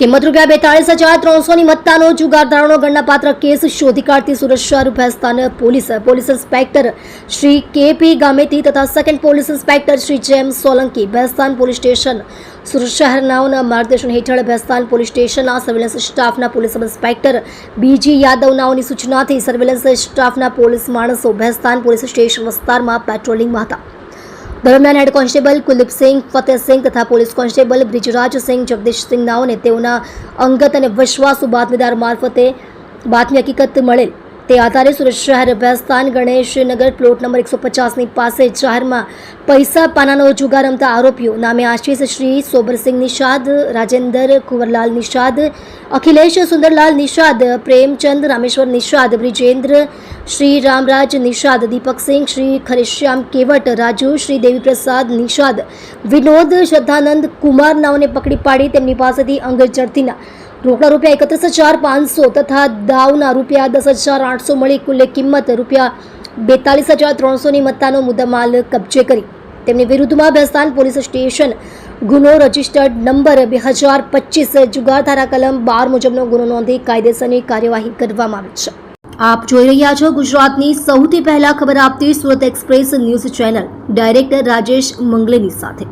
કિંમત રૂપિયા બેતાળીસ હજાર ત્રણસોની મત્તાનો જુગારધારણો ગણનાપાત્ર કેસ શોધી કાઢતી સુરત શહેર police police inspector Shri KP Gameti તથા સેકન્ડ પોલીસ ઇન્સ્પેક્ટર શ્રી જેમ સોલંકી. ભેસ્તાન પોલીસ સ્ટેશન સુરત શહેરનાઓના માર્ગદર્શન હેઠળ ભેસ્તાન પોલીસ સ્ટેશનના સર્વેલન્સ સ્ટાફના પોલીસ ઇન્સ્પેક્ટર બીજી યાદવનાઓની સૂચનાથી સર્વેલન્સ સ્ટાફના પોલીસ માણસો ભેસ્તાન પોલીસ સ્ટેશન વિસ્તારમાં પેટ્રોલિંગમાં હતા. દરમિયાન હેડ કોન્સ્ટેબલ કુલદીપસિંહ ફતેહસિંહ તથા પોલીસ કોન્સ્ટેબલ બ્રિજરાજસિંહ જગદીશસિંહ નાઓને તેઓના અંગત અને વિશ્વાસુ બાતમીદાર મારફતે બાતમી હકીકત મળેલ. તે આધારે સુરત શહેર ભેસ્તાન ગણેશનગર પ્લોટ નંબર એકસો પચાસની પાસે જાહેરમાં પૈસા પાનાનો જુગાર રમતા આરોપીઓ નામે આશીષ શ્રી, સોબરસિંહ નિષાદ, રાજેન્દર કુંવરલાલ નિષાદ, અખિલેશ સુંદરલાલ નિષાદ, પ્રેમચંદ રામેશ્વર નિષાદ, બ્રિજેન્દ્ર શ્રી રામરાજ નિષાદ દીપકસિંહ શ્રી ખરેશ્યામ કેવટ, રાજુ શ્રી દેવીપ્રસાદ નિષાદ, વિનોદ શ્રદ્ધાનંદ કુમાર નાઓને પકડી પાડી તેમની પાસેથી અંગ ઝડતીના રોકડા રૂપિયા એકત્રીસ હજાર પાંચસો તથા દાવના રૂપિયા દસ હજાર આઠસો મળી કુલ્લે કિંમત રૂપિયા બેતાલીસ હજાર ત્રણસોની મત્તાનો મુદ્દામાલ કબજે કરી. તેમની વિરુદ્ધમાં ભેસ્તાન પોલીસ સ્ટેશન ગુનો રજિસ્ટર્ડ નંબર બે હજાર પચીસ જુગાર ધારા કલમ બાર મુજબનો ગુનો નોંધી કાયદેસરની કાર્યવાહી કરવામાં આવી છે. આપ જોઈ રહ્યા છો ગુજરાતની સૌથી પહેલા ખબર આપતી Surat express news channel. Director Rajesh મંગલેની સાથે.